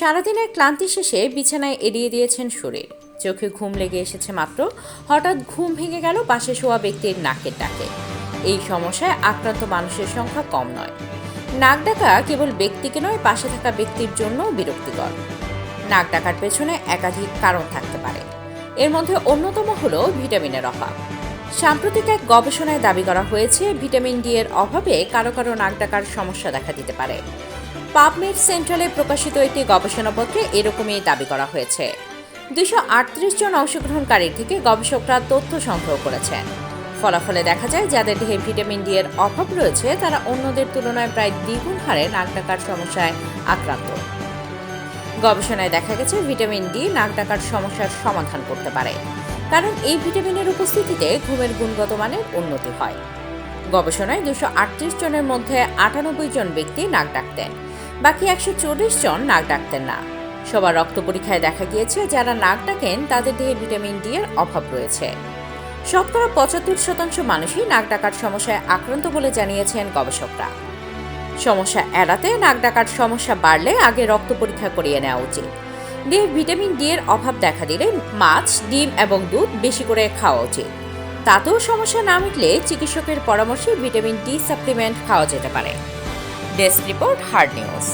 সারাদিনের ক্লান্তি শেষে বিছানায় এড়িয়ে দিয়েছেন শরীর। চোখে ঘুম লেগে এসেছে মাত্র। হঠাৎ ঘুম ভেঙে গেল পাশে শোয়া ব্যক্তির নাকের ডাকে। এই সমস্যায় আক্রান্ত মানুষের সংখ্যা কম নয়। নাক ডাকা কেবল ব্যক্তিকে নয়, পাশে থাকা ব্যক্তির জন্যও বিরক্তিকর। নাক ডাকার পেছনে একাধিক কারণ থাকতে পারে। এর মধ্যে অন্যতম হল ভিটামিনের অভাব। সাম্প্রতিক এক গবেষণায় দাবি করা হয়েছে, ভিটামিন ডি এর অভাবে কারও কারও নাক ডাকার সমস্যা দেখা দিতে পারে। পাবমেড সেন্ট্রালে প্রকাশিত একটি গবেষণাপত্রে এরকমই দাবি করা হয়েছে। দুশো আটত্রিশ জন অংশগ্রহণকারীর থেকে গবেষকরা তথ্য সংগ্রহ করেছেন। ফলাফলে দেখা যায়, যাদের দেহে ভিটামিন ডি এর অভাব রয়েছে, তারা অন্যদের তুলনায় প্রায় দ্বিগুণ হারে নাক ডাকার সমস্যায় আক্রান্ত। গবেষণায় দেখা গেছে, ভিটামিন ডি নাক ডাকার সমস্যার সমাধান করতে পারে। কারণ এই ভিটামিনের উপস্থিতিতে ঘুমের গুণগত মানের উন্নতি হয়। গবেষণায় দুশো আটত্রিশ জনের মধ্যে আটানব্বই জন ব্যক্তি নাক ডাকতেন, বাকি একশো চল্লিশ জন নাক ডাকতেন না। সবার রক্ত পরীক্ষায় দেখা গিয়েছে, যারা নাক ডাকেন, তাদের দেহে ভিটামিন ডি এর অভাব রয়েছে। শতকরা পঁচাত্তর শতাংশ মানুষই নাক ডাকার সমস্যায় আক্রান্ত বলে জানিয়েছেন গবেষকরা। সমস্যা এড়াতে নাক ডাকার সমস্যা বাড়লে আগে রক্ত পরীক্ষা করিয়ে নেওয়া উচিত। দেহে ভিটামিন ডি এর অভাব দেখা দিলে মাছ, ডিম এবং দুধ বেশি করে খাওয়া উচিত। তাতেও সমস্যা না মিটলে চিকিৎসকের পরামর্শে ভিটামিন ডি সাপ্লিমেন্ট খাওয়া যেতে পারে। Desk report hard news.